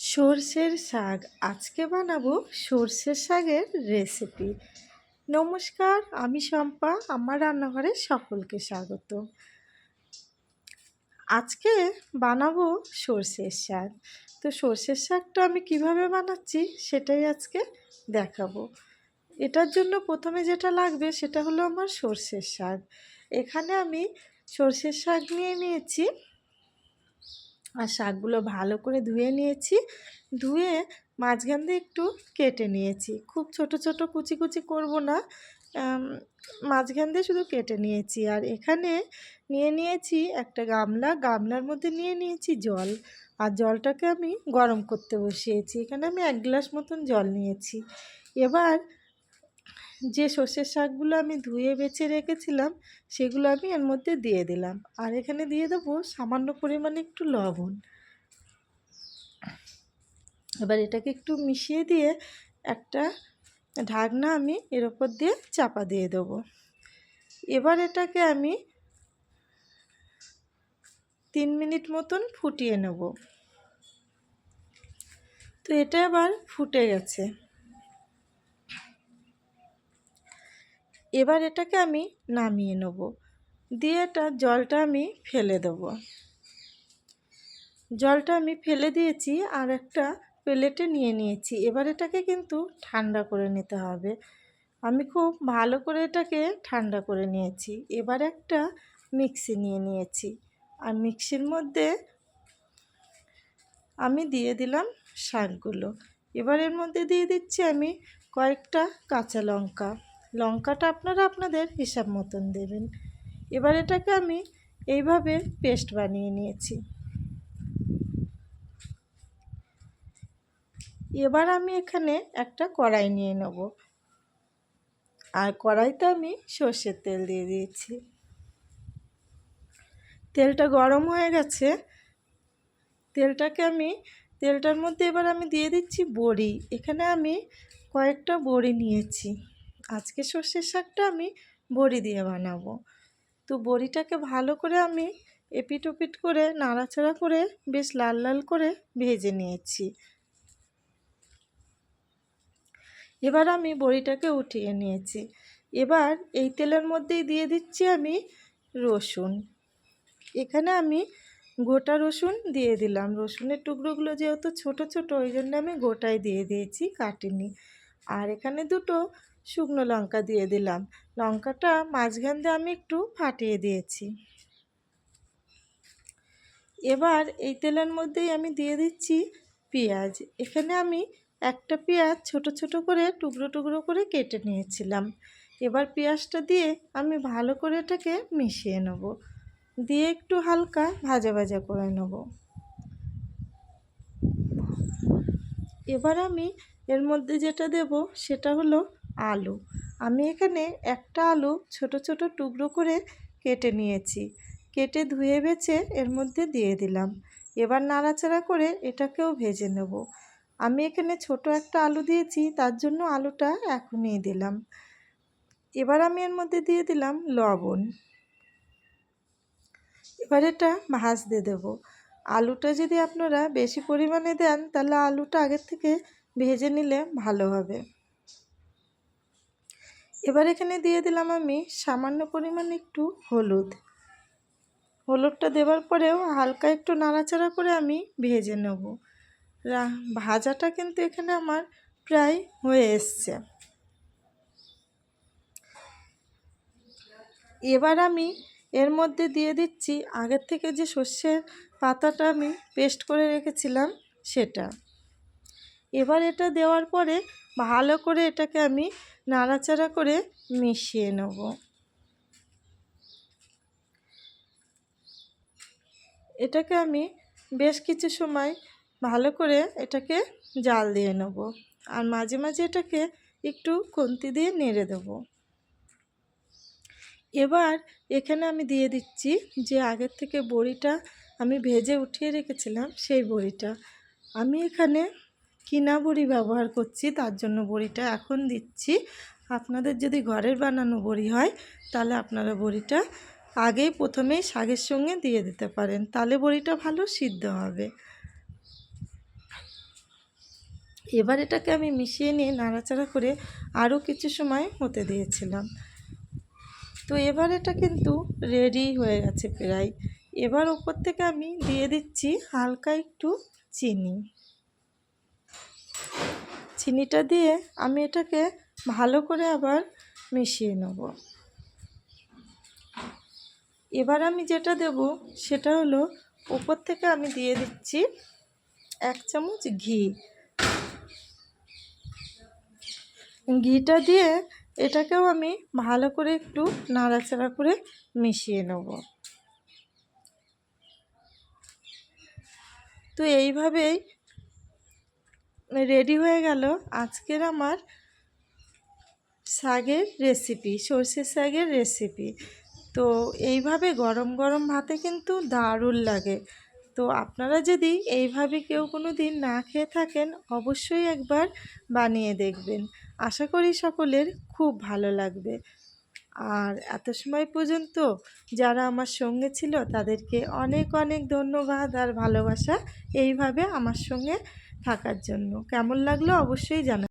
সর্ষের শাক। আজকে বানাবো সর্ষের শাকের রেসিপি নমস্কার, আমি শম্পা। আমার রান্নাঘরে সকলকে স্বাগত। আজকে বানাবো সর্ষের শাক। তো সর্ষের শাকটা আমি কীভাবে বানাচ্ছি সেটাই আজকে দেখাবো। এটার জন্য প্রথমে যেটা লাগবে সেটা হলো আমার সর্ষের শাক। এখানে আমি সর্ষের শাক নিয়ে নিয়েছি আর শাকগুলো ভালো করে ধুয়ে নিয়েছি। ধুয়ে মাঝখান দিয়ে একটু কেটে নিয়েছি। খুব ছোট ছোট কুচি কুচি করব না। মাঝখান দিয়ে শুধু কেটে নিয়েছি। আর এখানে নিয়ে নিয়েছি একটা গামলা। গামলার মধ্যে নিয়ে নিয়েছি জল। আর জলটাকে আমি গরম করতে বসিয়েছি। এখানে আমি এক গ্লাস মতন জল নিয়েছি। এবার যে সর্ষের শাকগুলো আমি ধুয়ে বেছে রেখেছিলাম, সেগুলো আমি এর মধ্যে দিয়ে দিলাম। আর এখানে দিয়ে দেবো সামান্য পরিমাণে একটু লবণ। এবার এটাকে একটু মিশিয়ে দিয়ে একটা ঢাকনা আমি এর ওপর দিয়ে চাপা দিয়ে দেবো। এবার এটাকে আমি তিন মিনিট মতন ফুটিয়ে নেব। তো এটা এবার ফুটে গেছে। এবার এটাকে আমি নামিয়ে নেব। দিয়ে এটা জলটা আমি ফেলে দেব। জলটা আমি ফেলে দিয়েছি আর একটা প্লেটে নিয়ে নিয়েছি। এবার এটাকে কিন্তু ঠান্ডা করে নিতে হবে। আমি খুব ভালো করে এটাকে ঠান্ডা করে নিয়েছি। এবার একটা মিক্সি নিয়ে নিয়েছি। আর মিক্সির মধ্যে আমি দিয়ে দিলাম শাকগুলো। এবার এর মধ্যে দিয়ে দিচ্ছি আমি কয়েকটা কাঁচা লঙ্কা। লঙ্কাটা আপনারা আপনাদের হিসাব মতন দেবেন। এবার এটাকে আমি এইভাবে পেস্ট বানিয়ে নিয়েছি। এবার আমি এখানে একটা কড়াই নিয়ে নেব। আর কড়াইতে আমি সর্ষের তেল দিয়ে দিয়েছি। তেলটা গরম হয়ে গেছে। তেলটাকে আমি, তেলটার মধ্যে এবার আমি দিয়ে দিচ্ছি বড়ি। এখানে আমি কয়েকটা বড়ি নিয়েছি। আজকে সর্ষের শাকটা আমি বড়ি দিয়ে বানাবো। তো বড়িটাকে ভালো করে আমি এপিট ওপিট করে নাড়াচাড়া করে বেশ লাল লাল করে ভেজে নিয়েছি। এবার আমি বড়িটাকে উঠিয়ে নিয়েছি। এবার এই তেলের মধ্যেই দিয়ে দিচ্ছি আমি রসুন। এখানে আমি গোটা রসুন দিয়ে দিলাম। রসুনের টুকরোগুলো যেহেতু ছোট ছোট, ওই জন্য আমি গোটায় দিয়ে দিয়েছি, কাটিনি। আর এখানে দুটো শুকনো লঙ্কা দিয়ে দিলাম। লঙ্কাটা মাঝখান দিয়ে আমি একটু ফাটিয়ে দিয়েছি। এবার এই তেলের মধ্যেই আমি দিয়ে দিচ্ছি পেঁয়াজ। এখানে আমি একটা পেঁয়াজ ছোট ছোট করে টুকরো টুকরো করে কেটে নিয়েছিলাম। এবার পেঁয়াজটা দিয়ে আমি ভালো করে এটাকে মিশিয়ে নেব। দিয়ে একটু হালকা ভাজা ভাজা করে নেব। এবার আমি এর মধ্যে যেটা দেব সেটা হলো আলু। আমি এখানে একটা আলু ছোট ছোট টুকরো করে কেটে নিয়েছি। কেটে ধুয়ে বেছে এর মধ্যে দিয়ে দিলাম। এবার নাড়াচাড়া করে এটাকেও ভেজে নেব। আমি এখানে ছোট একটা আলু দিয়েছি, তার জন্য আলুটা এখনই দিলাম। এবার আমি এর মধ্যে দিয়ে দিলাম লবণ। এবার এটা ভাজতে দেব। আলুটা যদি আপনারা বেশি পরিমাণে দেন, তাহলে আলুটা আগের থেকে ভেজে নিলে ভালো হবে। এবার এখানে দিয়ে দিলাম আমি সামান্য পরিমাণে একটু হলুদ। হলুদটা দেওয়ার পরেও হালকা একটু নাড়াচাড়া করে আমি ভেজে নেব। ভাজাটা কিন্তু এখানে আমার প্রায় হয়ে এসছে। এবার আমি এর মধ্যে দিয়ে দিচ্ছি আগের থেকে যে সর্ষের পাতাটা আমি পেস্ট করে রেখেছিলাম সেটা। এবার এটা দেওয়ার পরে ভালো করে এটাকে আমি নাড়াচাড়া করে মিশিয়ে নেব। এটাকে আমি বেশ কিছু সময় ভালো করে এটাকে জাল দিয়ে নেব আর মাঝে মাঝে এটাকে একটু খুন্তি দিয়ে নেড়ে দেব। এবার এখানে আমি দিয়ে দিচ্ছি যে আগের থেকে বড়িটা আমি ভেজে উঠিয়ে রেখেছিলাম সেই বড়িটা। আমি এখানে কিনা বড়ি ব্যবহার করছি, তার জন্য বড়িটা এখন দিচ্ছি। আপনাদের যদি ঘরের বানানো বড়ি হয়, তাহলে আপনারা বড়িটা আগেই প্রথমেই শাকের সঙ্গে দিয়ে দিতে পারেন। তাহলে বড়িটা ভালো সিদ্ধ হবে। এবার এটাকে আমি মিশিয়ে নিয়ে নাড়াচাড়া করে আরও কিছু সময় হতে দিয়েছিলাম। তো এবার এটা কিন্তু রেডি হয়ে গেছে প্রায়। এবার ওপর থেকে আমি দিয়ে দিচ্ছি হালকা একটু চিনি। চিনিটা দিয়ে আমি এটাকে ভালো করে আবার মিশিয়ে নেব। এবার আমি যেটা দেব সেটা হলো উপর থেকে আমি দিয়ে দিচ্ছি এক চামচ ঘি। ঘিটা দিয়ে এটাকেও আমি ভালো করে একটু নাড়াচাড়া করে মিশিয়ে নেব। তো এইভাবেই রেডি হয়ে গেল আজকের আমার শাগের রেসিপি, সর্ষের শাগের রেসিপি। তো এইভাবে গরম গরম ভাতে কিন্তু দারুণ লাগে। তো আপনারা যদি এইভাবে কেউ কোনো দিন না খেয়ে থাকেন, অবশ্যই একবার বানিয়ে দেখবেন। আশা করি সকলের খুব ভালো লাগবে। আর এত সময় পর্যন্ত যারা আমার সঙ্গে ছিল, তাদেরকে অনেক অনেক ধন্যবাদ আর ভালোবাসা এইভাবে আমার সঙ্গে থাকার জন্য। কেমন লাগল অবশ্যই জানা